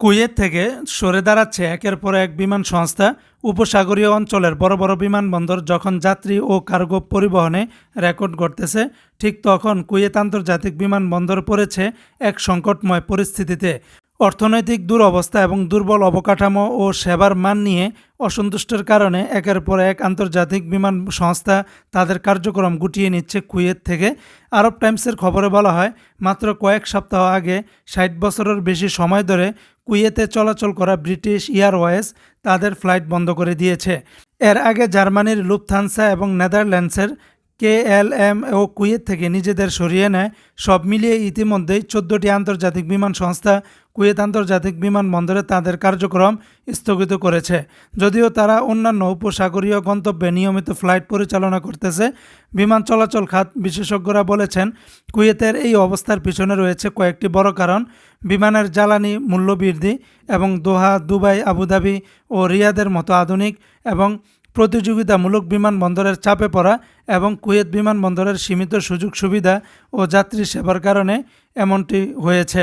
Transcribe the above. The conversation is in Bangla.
কুয়েত থেকে সরে দাঁড়াচ্ছে একের পর এক বিমান সংস্থা উপসাগরীয় অঞ্চলের বড় বড় বিমানবন্দর যখন যাত্রী ও কার্গো পরিবহনে রেকর্ড ঘটতেছে ঠিক তখন কুয়েত আন্তর্জাতিক বিমানবন্দর পড়েছে এক সংকটময় পরিস্থিতিতে। অর্থনৈতিক দুরবস্থা এবং দুর্বল অবকাঠামো ও সেবার মান নিয়ে অসন্তুষ্টের কারণে একের পর এক আন্তর্জাতিক বিমান সংস্থা তাদের কার্যক্রম গুটিয়ে নিচ্ছে কুয়েত থেকে। আরব টাইমসের খবরে বলা হয়, মাত্র কয়েক সপ্তাহ আগে ষাট বছরের বেশি সময় ধরে কুয়েতে চলাচল করা ব্রিটিশ এয়ারওয়েজ তাদের ফ্লাইট বন্ধ করে দিয়েছে। এর আগে জার্মানির লুফথানসা এবং নেদারল্যান্ডসের কেএলএম ও কুয়েত থেকে নিজেদের সরিয়ে নেয়। সব মিলিয়ে ইতিমধ্যেই চোদ্দোটি আন্তর্জাতিক বিমান সংস্থা কুয়েত আন্তর্জাতিক বিমানবন্দরে তাদের কার্যক্রম স্থগিত করেছে। যদিও তারা অন্যান্য উপসাগরীয় গন্তব্যে নিয়মিত ফ্লাইট পরিচালনা করতেছে, বিমান চলাচল খাত বিশেষজ্ঞরা বলেছেন, কুয়েতের এই অবস্থার পিছনে রয়েছে কয়েকটি বড় কারণ। বিমানের জ্বালানি মূল্য বৃদ্ধি এবং দোহা, দুবাই, আবুধাবি ও রিয়াদের মতো আধুনিক এবং প্রতিযোগিতামূলক বিমানবন্দরের চাপে পড়া এবং কুয়েত বিমানবন্দরের সীমিত সুযোগ সুবিধা ও যাত্রী সেবার কারণে এমনটি হয়েছে।